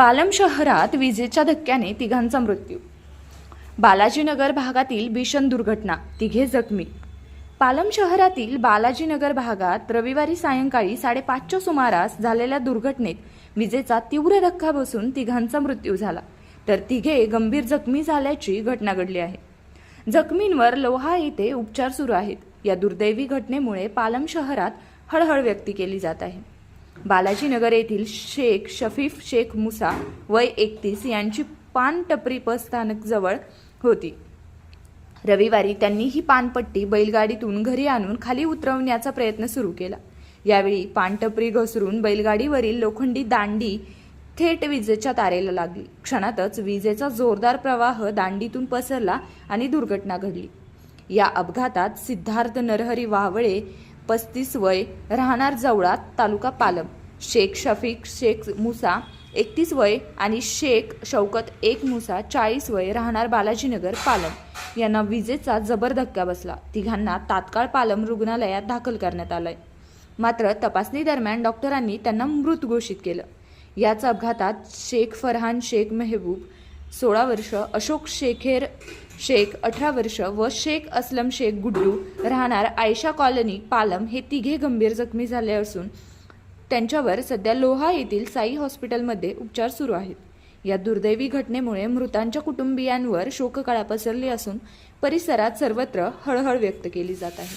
पालम शहरात विजेच्या धक्क्याने तिघांचा मृत्यू. बालाजीनगर भागातील भीषण दुर्घटना तिघे जखमी. पालम शहरातील बालाजीनगर भागात रविवारी सायंकाळी साडेपाचच्या सुमारास झालेल्या दुर्घटनेत विजेचा तीव्र धक्का बसून तिघांचा मृत्यू झाला. तर तिघे गंभीर जखमी झाल्याची घटना घडली आहे. जखमींवर लोहा येथे उपचार सुरू आहेत. या दुर्दैवी घटनेमुळे पालम शहरात हळहळ व्यक्त केली जात आहे. बालाजीनगर येथील शेख शफीफ शेख मुसा वय एकतीस यांची पानटपरी बसस्थानकजवळ बस स्थानक जवळ होती. रविवारी त्यांनी ही पानपट्टी बैलगाडीतून घरी आणून खाली उतरवण्याचा प्रयत्न सुरू केला. यावेळी पानटपरी घसरून बैलगाडीवरील लोखंडी दांडी थेट विजेच्या तारेला लागली. क्षणातच विजेचा जोरदार प्रवाह दांडीतून पसरला आणि दुर्घटना घडली. या अपघातात सिद्धार्थ नरहरी वावळे पस्तीस वय राहणार जवळात तालुका पालम. शेख शफीक शेख मुसा एकतीस वय आणि शेख शौकत एक मुसा चाळीस वय राहणार बालाजीनगर पालम. यांना विजेचा जबर धक्का बसला. तिघांना तात्काळ पालम रुग्णालयात दाखल करण्यात आलंय. मात्र तपासणी दरम्यान डॉक्टरांनी त्यांना मृत घोषित केलं. याच अपघातात शेख फरहान शेख मेहबूब सोळा वर्ष अशोक शेखेर शेख अठरा वर्ष व शेख असलम शेख गुड्डू राहणार आयशा कॉलनी पालम हे तिघे गंभीर जखमी झाले असून त्यांच्यावर सध्या लोहा येथील साई हॉस्पिटलमध्ये उपचार सुरू आहेत. या दुर्दैवी घटनेमुळे मृतांच्या कुटुंबियांवर शोककळा पसरली असून परिसरात सर्वत्र हळहळ व्यक्त केली जात आहे.